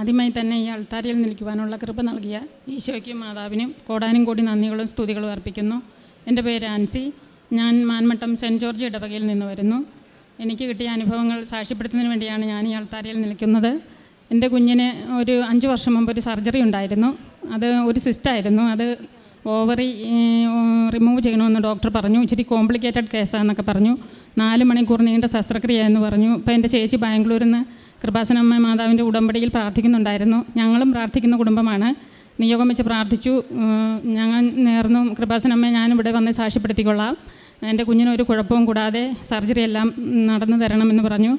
ആദ്യമായി തന്നെ ഈ അൾത്താരയിൽ നിൽക്കുവാനുള്ള കൃപ നൽകിയ ഈശോയ്ക്കും മാതാവിനും കോടാനും കോടി നന്ദികളും സ്തുതികളും അർപ്പിക്കുന്നു. എന്റെ പേര് ആൻസി. ഞാൻ മാൻമട്ടം സെന്റ് ജോർജ് ഇടവകയിൽ നിന്ന് വരുന്നു. എനിക്ക് കിട്ടിയ അനുഭവങ്ങൾ സാക്ഷ്യപ്പെടുത്തുന്നതിന് വേണ്ടിയാണ് ഞാൻ ഈ അൾത്താരയിൽ നിൽക്കുന്നത്. എന്റെ കുഞ്ഞിന് ഒരു അഞ്ച് വർഷം മുമ്പ് ഒരു സർജറി ഉണ്ടായിരുന്നു. അത് ഒരു സിസ്റ്റായിരുന്നു അത് ഓവറി റിമൂവ് ചെയ്യണമെന്ന് ഡോക്ടർ പറഞ്ഞു. ഇച്ചിരി കോംപ്ലിക്കേറ്റഡ് കേസാണെന്നൊക്കെ പറഞ്ഞു. നാല് മണിക്കൂർ നീണ്ട ശസ്ത്രക്രിയ എന്ന് പറഞ്ഞു. ഇപ്പോൾ എന്റെ ചേച്ചി ബാംഗ്ലൂരിൽ നിന്ന് കൃപാസനമ്മ മാതാവിന്റെ ഉടമ്പടിയിൽ പ്രാർത്ഥിക്കുന്നുണ്ടായിരുന്നു. ഞങ്ങളും പ്രാർത്ഥിക്കുന്ന കുടുംബമാണ്. നിയോഗം വെച്ച് പ്രാർത്ഥിച്ചു. ഞങ്ങൾ നേർന്നു കൃപാസനമ്മ ഇവിടെ വന്ന് സാക്ഷ്യപ്പെടുത്തിക്കൊള്ളാം. എന്റെ കുഞ്ഞിനൊരു കുഴപ്പവും കൂടാതെ സർജറി എല്ലാം നടന്നു തരണമെന്ന് പറഞ്ഞു.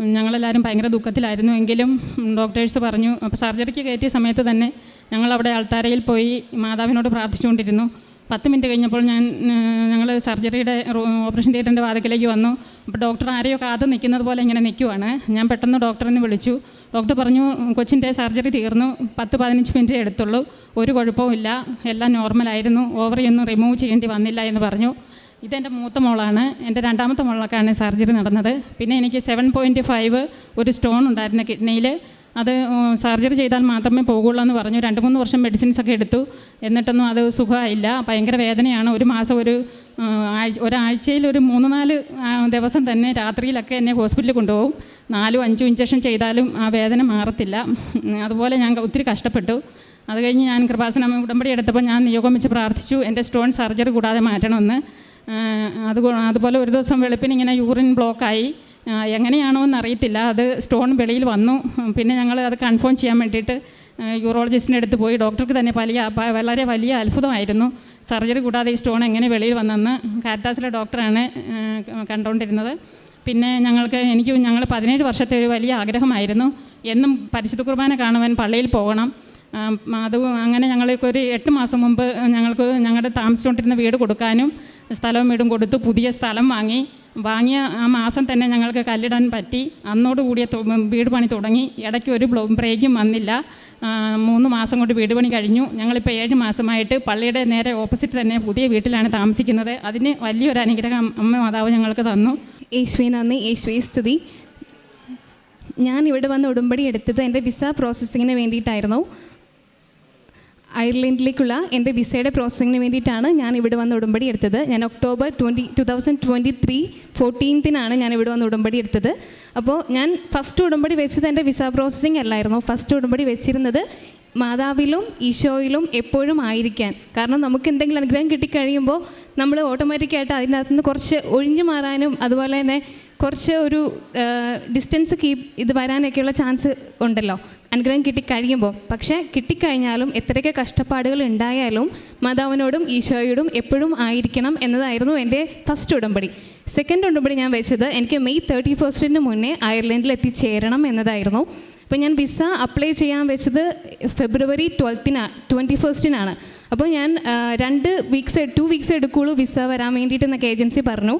ഞങ്ങളെല്ലാവരും ഭയങ്കര ദുഃഖത്തിലായിരുന്നു. എങ്കിലും ഡോക്ടേഴ്സ് പറഞ്ഞു അപ്പോൾ സർജറിക്ക് കയറ്റിയ സമയത്ത് തന്നെ ഞങ്ങൾ അവിടെ അൾത്താരയിൽ പോയി മാതാവിനോട് പ്രാർത്ഥിച്ചുകൊണ്ടിരുന്നു. പത്ത് മിനിറ്റ് കഴിഞ്ഞപ്പോൾ ഞാൻ ഞങ്ങൾ സർജറിയുടെ ഓപ്പറേഷൻ തിയേറ്ററിന്റെ വാതിക്കലേക്ക് വന്നു. അപ്പോൾ ഡോക്ടർ ആരെയോ കാത്ത് നിൽക്കുന്നത് പോലെ ഇങ്ങനെ നിൽക്കുവാണ്. ഞാൻ പെട്ടെന്ന് ഡോക്ടറിനെ വിളിച്ചു. ഡോക്ടർ പറഞ്ഞു കൊച്ചിന്റെ സർജറി തീർന്നു. പത്ത് പതിനഞ്ച് മിനിറ്റ് എടുത്തുള്ളൂ. ഒരു കുഴപ്പവുമില്ല എല്ലാം നോർമലായിരുന്നു ഓവറി ഒന്നും റിമൂവ് ചെയ്യേണ്ടി വന്നില്ല എന്ന് പറഞ്ഞു. ഇതെന്റെ മൂത്ത മോളാണ്. എന്റെ രണ്ടാമത്തെ മോളൊക്കെയാണ് സർജറി നടന്നത്. പിന്നെ എനിക്ക് സെവൻ പോയിന്റ് ഫൈവ് ഒരു സ്റ്റോൺ ഉണ്ടായിരുന്നു കിഡ്നിയിൽ അത് സർജറി ചെയ്താൽ മാത്രമേ പോകുള്ളൂ എന്ന് പറഞ്ഞു. രണ്ട് മൂന്ന് വർഷം മെഡിസിൻസ് ഒക്കെ എടുത്തു. എന്നിട്ടൊന്നും അത് സുഖമായില്ല. ഭയങ്കര വേദനയാണ്. ഒരു മാസം ഒരു ആഴ്ച ഒരാഴ്ചയിൽ ഒരു മൂന്ന് നാല് ദിവസം തന്നെ രാത്രിയിലൊക്കെ എന്നെ ഹോസ്പിറ്റലിൽ കൊണ്ടുപോകും. നാലും അഞ്ചും ഇഞ്ചക്ഷൻ ചെയ്താലും ആ വേദന മാറത്തില്ല. അതുപോലെ ഞാൻ ഒത്തിരി കഷ്ടപ്പെട്ടു. അത് കഴിഞ്ഞ് ഞാൻ കൃപാസന ഉടമ്പടി എടുത്തപ്പോൾ ഞാൻ നിയോഗം വെച്ച് പ്രാർത്ഥിച്ചു. എന്റെ സ്റ്റോൺ സർജറി കൂടാതെ മാറ്റണമെന്ന്. അത് അതുപോലെ ഒരു ദിവസം വെളുപ്പിന് ഇങ്ങനെ യൂറിൻ ബ്ലോക്കായി എങ്ങനെയാണോ എന്നറിയത്തില്ല. അത് സ്റ്റോൺ വെളിയിൽ വന്നു. പിന്നെ ഞങ്ങൾ അത് കൺഫേം ചെയ്യാൻ വേണ്ടിയിട്ട് യൂറോളജിസ്റ്റിന്റെ അടുത്ത് പോയി. ഡോക്ടർക്ക് തന്നെ വലിയ വളരെ വലിയ അത്ഭുതമായിരുന്നു. സർജറി കൂടാതെ ഈ സ്റ്റോൺ എങ്ങനെ വെളിയിൽ വന്നെന്ന്. കാരിത്താസിലെ ഡോക്ടറാണ് കണ്ടുകൊണ്ടിരുന്നത് പിന്നെ ഞങ്ങൾക്ക് എനിക്ക് ഞങ്ങൾ പതിനേഴ് വർഷത്തെ ഒരു വലിയ ആഗ്രഹമായിരുന്നു. എന്നും പരിശുദ്ധ കുർബാന കാണുവാൻ പള്ളിയിൽ പോകണം. അത് അങ്ങനെ ഞങ്ങൾക്ക് ഒരു എട്ട് മാസം മുമ്പ് ഞങ്ങൾക്ക് ഞങ്ങളുടെ താമസിച്ചുകൊണ്ടിരുന്ന വീട് കൊടുക്കാനും സ്ഥലവും വീടും കൊടുത്തു പുതിയ സ്ഥലം വാങ്ങി. വാങ്ങിയ ആ മാസം തന്നെ ഞങ്ങൾക്ക് കല്ലിടാൻ പറ്റി. അന്നോട് കൂടിയ വീട് പണി തുടങ്ങി. ഇടയ്ക്ക് ഒരു ബ്രേക്കും വന്നില്ല. മൂന്ന് മാസം കൊണ്ട് വീട് പണി കഴിഞ്ഞു. ഞങ്ങളിപ്പോൾ ഏഴ് മാസമായിട്ട് പള്ളിയുടെ നേരെ ഓപ്പോസിറ്റ് തന്നെ പുതിയ വീട്ടിലാണ് താമസിക്കുന്നത്. അതിന് വലിയൊരു അനുഗ്രഹം അമ്മ മാതാവ് ഞങ്ങൾക്ക് തന്നു. യേശുവെ നന്ദി. യേശുവെ സ്തുതി. ഞാൻ ഇവിടെ വന്ന് ഉടമ്പടി എടുത്തത് എന്റെ വിസ പ്രോസസ്സിങ്ങിന് വേണ്ടിയിട്ടായിരുന്നു. അയർലൻഡിലേക്കുള്ള എന്റെ വിസയുടെ പ്രോസസ്സിങ്ങിന് വേണ്ടിയിട്ടാണ് ഞാൻ ഇവിടെ വന്ന് ഉടമ്പടി എടുത്തത്. ഞാൻ October twenty two thousand twenty three ഫോർട്ടീൻത്തിനാണ് ഞാൻ ഇവിടെ വന്ന് ഉടമ്പടി എടുത്തത്. അപ്പോൾ ഞാൻ ഫസ്റ്റ് ഉടമ്പടി വെച്ചത് എന്റെ വിസ പ്രോസസ്സിങ് അല്ലായിരുന്നു. ഫസ്റ്റ് ഉടമ്പടി വെച്ചിരുന്നത് മാതാവിലും ഈശോയിലും എപ്പോഴും ആയിരിക്കാൻ. കാരണം നമുക്ക് എന്തെങ്കിലും അനുഗ്രഹം കിട്ടിക്കഴിയുമ്പോൾ നമ്മൾ ഓട്ടോമാറ്റിക്കായിട്ട് അതിനകത്തുനിന്ന് കുറച്ച് ഒഴിഞ്ഞു മാറാനും അതുപോലെ തന്നെ കുറച്ച് ഒരു ഡിസ്റ്റൻസ് കീപ്പ് ഇത് വരാനൊക്കെയുള്ള ചാൻസ് ഉണ്ടല്ലോ. അനുഗ്രഹം കിട്ടിക്കഴിയുമ്പോൾ പക്ഷേ കിട്ടിക്കഴിഞ്ഞാലും എത്രയൊക്കെ കഷ്ടപ്പാടുകൾ ഉണ്ടായാലും മാതാവിനോടും ഈശോയോടും എപ്പോഴും ആയിരിക്കണം എന്നതായിരുന്നു എന്റെ ഫസ്റ്റ് ഉടമ്പടി. സെക്കൻഡ് ഉടമ്പടി ഞാൻ വെച്ചത് എനിക്ക് മെയ് തേർട്ടി ഫസ്റ്റിന് മുന്നേ അയർലൻഡിൽ എത്തിച്ചേരണം എന്നതായിരുന്നു. അപ്പോൾ ഞാൻ വിസ അപ്ലൈ ചെയ്യാൻ വെച്ചത് ഫെബ്രുവരി ട്വൽത്തിനാണ് ട്വന്റി ഫസ്റ്റിനാണ് അപ്പോൾ ഞാൻ രണ്ട് വീക്സ് ടു വീക്സ് എടുക്കുകയുള്ളൂ വിസ വരാൻ വേണ്ടിയിട്ട് എന്നൊക്കെ ഏജൻസി പറഞ്ഞു.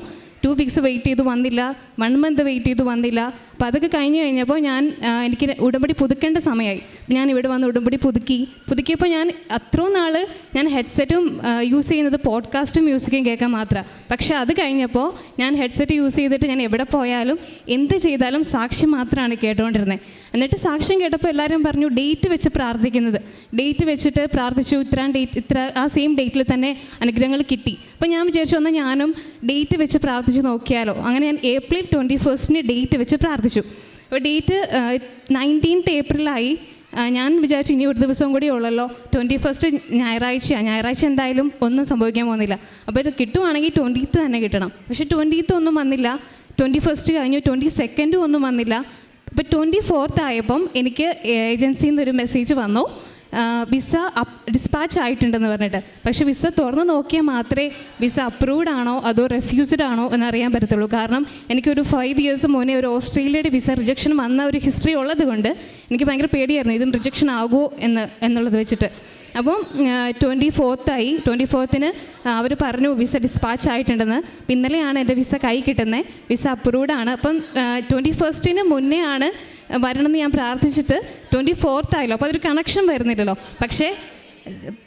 ടു വീക്സ് വെയിറ്റ് ചെയ്ത് വന്നില്ല വൺ മന്ത് വെയിറ്റ് ചെയ്ത് വന്നില്ല. അപ്പോൾ അതൊക്കെ കഴിഞ്ഞ് കഴിഞ്ഞപ്പോൾ ഞാൻ എനിക്ക് ഉടമ്പടി പുതുക്കേണ്ട സമയമായി. ഞാൻ ഇവിടെ വന്ന് ഉടമ്പടി പുതുക്കി. പുതുക്കിയപ്പോൾ ഞാൻ അത്രയും നാൾ ഞാൻ ഹെഡ്സെറ്റും യൂസ് ചെയ്യുന്നത് പോഡ്കാസ്റ്റും മ്യൂസിക്കും കേൾക്കാൻ മാത്രമാണ് പക്ഷേ അത് കഴിഞ്ഞപ്പോൾ ഞാൻ ഹെഡ്സെറ്റ് യൂസ് ചെയ്തിട്ട് ഞാൻ എവിടെ പോയാലും എന്ത് ചെയ്താലും സാക്ഷ്യം മാത്രമാണ് കേട്ടുകൊണ്ടിരുന്നത്. എന്നിട്ട് സാക്ഷ്യം കേട്ടപ്പോൾ എല്ലാവരും പറഞ്ഞു ഡേറ്റ് വെച്ച് പ്രാർത്ഥിക്കുന്നത്. ഡേറ്റ് വെച്ചിട്ട് പ്രാർത്ഥിച്ചു. ഇത്ര ഡേറ്റ് ഇത്ര ആ സെയിം ഡേറ്റിൽ തന്നെ അനുഗ്രഹങ്ങൾ കിട്ടി. അപ്പോൾ ഞാൻ വിചാരിച്ചു എന്നാൽ ഞാനും ഡേറ്റ് വെച്ച് പ്രാർത്ഥിച്ച് നോക്കിയാലോ? അങ്ങനെ ഞാൻ ഏപ്രിൽ ട്വന്റി ഫസ്റ്റിന് ഡേറ്റ് വെച്ച് പ്രാർത്ഥിച്ചു. അപ്പോൾ ഡേറ്റ് നയന്റീൻത്ത് ഏപ്രിലായി. ഞാൻ വിചാരിച്ചു ഇനി ഒരു ദിവസം കൂടി ഉള്ളല്ലോ. ട്വന്റി ഫസ്റ്റ് ഞായറാഴ്ചയാണ് ഞായറാഴ്ച എന്തായാലും ഒന്നും സംഭവിക്കാൻ പോകുന്നില്ല. അപ്പോൾ ഇത് കിട്ടുവാണെങ്കിൽ ട്വന്റീത്ത് തന്നെ കിട്ടണം. പക്ഷേ ട്വന്റീത്ത് ഒന്നും വന്നില്ല. ട്വന്റി ഫസ്റ്റ് കഴിഞ്ഞു ട്വന്റി സെക്കൻഡും ഒന്നും വന്നില്ല. അപ്പോൾ ട്വന്റി ഫോർത്ത് ആയപ്പം എനിക്ക് ഏജൻസിയിൽ നിന്ന് ഒരു മെസ്സേജ് വന്നു. വിസ ഡിസ്പാച്ച് ആയിട്ടുണ്ടെന്ന് പറഞ്ഞിട്ട്. പക്ഷേ വിസ തുറന്ന് നോക്കിയാൽ മാത്രമേ വിസ അപ്രൂവ്ഡ് ആണോ അതോ റെഫ്യൂസ്ഡ് ആണോ എന്ന് അറിയാൻ പറ്റത്തുള്ളൂ. കാരണം എനിക്കൊരു ഫൈവ് ഇയേഴ്സ് മുന്നേ ഒരു ഓസ്ട്രേലിയയുടെ വിസ റിജക്ഷൻ വന്ന ഒരു ഹിസ്റ്ററി ഉള്ളത് കൊണ്ട് എനിക്ക് ഭയങ്കര പേടിയായിരുന്നു. ഇതും റിജക്ഷൻ ആകുമോ എന്ന് എന്നുള്ളത് വെച്ചിട്ട്. അപ്പം ട്വന്റി ഫോർത്തായി ട്വന്റി ഫോർത്തിന് അവർ പറഞ്ഞു വിസ ഡിസ്പാച്ച് ആയിട്ടുണ്ടെന്ന്. പിന്നലെയാണ് എന്റെ വിസ കൈ കിട്ടുന്നത് വിസ അപ്രൂവ്ഡ് ആണ്. അപ്പം ട്വന്റി ഫസ്റ്റിന് മുന്നേ ആണ് വരണമെന്ന് ഞാൻ പ്രാർത്ഥിച്ചിട്ട് ട്വന്റി ഫോർത്ത് ആയല്ലോ. അപ്പോൾ അതൊരു കണക്ഷൻ വരുന്നില്ലല്ലോ. പക്ഷേ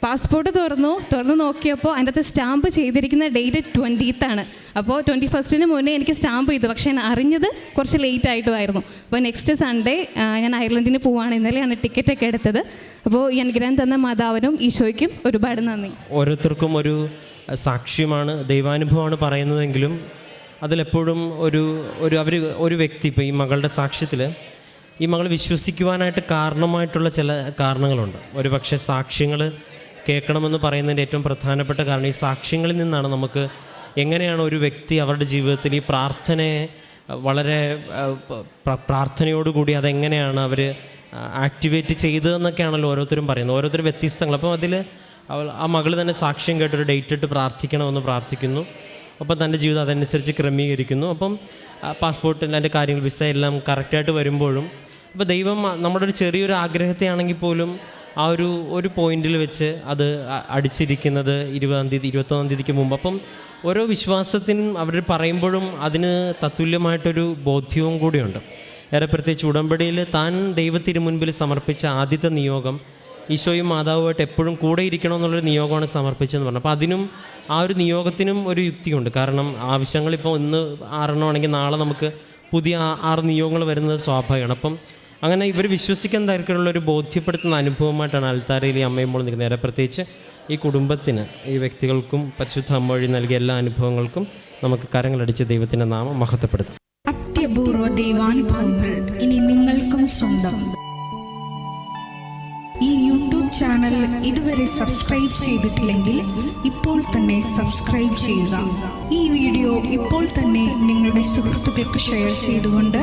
പാസ്പോർട്ട് തുറന്നു തുറന്നു നോക്കിയപ്പോൾ അതിന്റെ അകത്ത് സ്റ്റാമ്പ് ചെയ്തിരിക്കുന്ന ഡേറ്റ് ട്വന്റീത്താണ് അപ്പോൾ ട്വന്റി ഫസ്റ്റിന് മുന്നേ എനിക്ക് സ്റ്റാമ്പ് ചെയ്തു പക്ഷേ ഞാൻ അറിഞ്ഞത് കുറച്ച് ലേറ്റ് ആയിട്ടുമായിരുന്നു. അപ്പോൾ നെക്സ്റ്റ് സൺഡേ ഞാൻ അയർലൻഡിന് പോവാണ്. ഇന്നലെയാണ് ടിക്കറ്റ് ഒക്കെ എടുത്തത്. അപ്പോൾ ഈ അനുഗ്രഹം തന്ന മാതാവിനും ഈശോയ്ക്കും ഒരുപാട് നന്ദി. ഓരോരുത്തർക്കും ഒരു സാക്ഷ്യമാണ് ദൈവാനുഭവമാണ് പറയുന്നതെങ്കിലും അതിലെപ്പോഴും ഒരു ഒരു അവർ ഒരു വ്യക്തി ഇപ്പോൾ ഈ മകളുടെ സാക്ഷ്യത്തിൽ ഈ മകൾ വിശ്വസിക്കുവാനായിട്ട് കാരണമായിട്ടുള്ള ചില കാരണങ്ങളുണ്ട്. ഒരുപക്ഷെ സാക്ഷ്യങ്ങൾ കേൾക്കണമെന്ന് പറയുന്നതിന്റെ ഏറ്റവും പ്രധാനപ്പെട്ട കാരണം ഈ സാക്ഷ്യങ്ങളിൽ നിന്നാണ് നമുക്ക് എങ്ങനെയാണ് ഒരു വ്യക്തി അവരുടെ ജീവിതത്തിൽ ഈ പ്രാർത്ഥനയെ വളരെ പ്രാർത്ഥനയോടുകൂടി അതെങ്ങനെയാണ് അവർ ആക്ടിവേറ്റ് ചെയ്തതെന്നൊക്കെയാണല്ലോ ഓരോരുത്തരും പറയുന്നത്. ഓരോരുത്തരും വ്യത്യസ്തങ്ങൾ അപ്പോൾ അതിൽ അവൾ ആ മകൾ തന്നെ സാക്ഷ്യം കേട്ടൊരു ഡേറ്റ് ഇട്ട് പ്രാർത്ഥിക്കണമെന്ന് പ്രാർത്ഥിക്കുന്നു. അപ്പം തന്റെ ജീവിതം അതനുസരിച്ച് ക്രമീകരിക്കുന്നു. അപ്പം പാസ്പോർട്ടിന്റെ കാര്യങ്ങൾ വിസ എല്ലാം കറക്റ്റായിട്ട് വരുമ്പോഴും അപ്പോൾ ദൈവം നമ്മുടെ ഒരു ചെറിയൊരു ആഗ്രഹത്തെ ആണെങ്കിൽ പോലും ആ ഒരു ഒരു പോയിന്റിൽ വെച്ച് അത് അടിച്ചിരിക്കുന്നത് ഇരുപതാം തീയതി ഇരുപത്തൊന്നാം തീയതിക്ക് മുമ്പ്. അപ്പം ഓരോ വിശ്വാസത്തിനും അവർ പറയുമ്പോഴും അതിന് തത്തുല്യമായിട്ടൊരു ബോധ്യവും കൂടിയുണ്ട്. ഏറെ പ്രത്യേകിച്ച് ഉടമ്പടിയിൽ താൻ ദൈവത്തിന് മുൻപിൽ സമർപ്പിച്ച ആദ്യത്തെ നിയോഗം ഈശോയും മാതാവുമായിട്ട് എപ്പോഴും കൂടെ ഇരിക്കണം എന്നുള്ളൊരു നിയോഗമാണ് സമർപ്പിച്ചതെന്ന് പറഞ്ഞു. അപ്പോൾ അതിനും ആ ഒരു നിയോഗത്തിനും ഒരു യുക്തിയുണ്ട്. കാരണം ആവശ്യങ്ങൾ ഇപ്പോൾ ഇന്ന് ആറെണ്ണമാണെങ്കിൽ നാളെ നമുക്ക് പുതിയ ആറ് നിയോഗങ്ങൾ വരുന്നത് സ്വാഭാവികമാണ്. അപ്പം അങ്ങനെ ഇവർ വിശ്വസിക്കാൻ തരത്തിലുള്ള ഒരു ബോധ്യപ്പെടുത്തുന്ന അനുഭവമായിട്ടാണ് അൽത്താരയിൽ ഈ അമ്മയും മോളും നിൽക്കുന്നത്. പ്രത്യേകിച്ച് ഈ കുടുംബത്തിന് ഈ വ്യക്തികൾക്കും പരിശുദ്ധ അമ്മ വഴി നൽകിയ എല്ലാ അനുഭവങ്ങൾക്കും നമുക്ക് കരങ്ങളടിച്ച് ദൈവത്തിന്റെ നാമം മഹത്വപ്പെടുത്താം. അത്യപൂർവ ദൈവാനുഭവങ്ങൾ ഇനി നിങ്ങൾക്കും സ്വന്തം. ഈ യൂട്യൂബ് ചാനൽ ഇതുവരെ സബ്സ്ക്രൈബ് ചെയ്തിട്ടില്ലെങ്കിൽ ഇപ്പോൾ തന്നെ സബ്സ്ക്രൈബ് ചെയ്യുക. ഈ വീഡിയോ ഇപ്പോൾ തന്നെ നിങ്ങളുടെ സുഹൃത്തുക്കൾക്ക് ഷെയർ ചെയ്തുകൊണ്ട്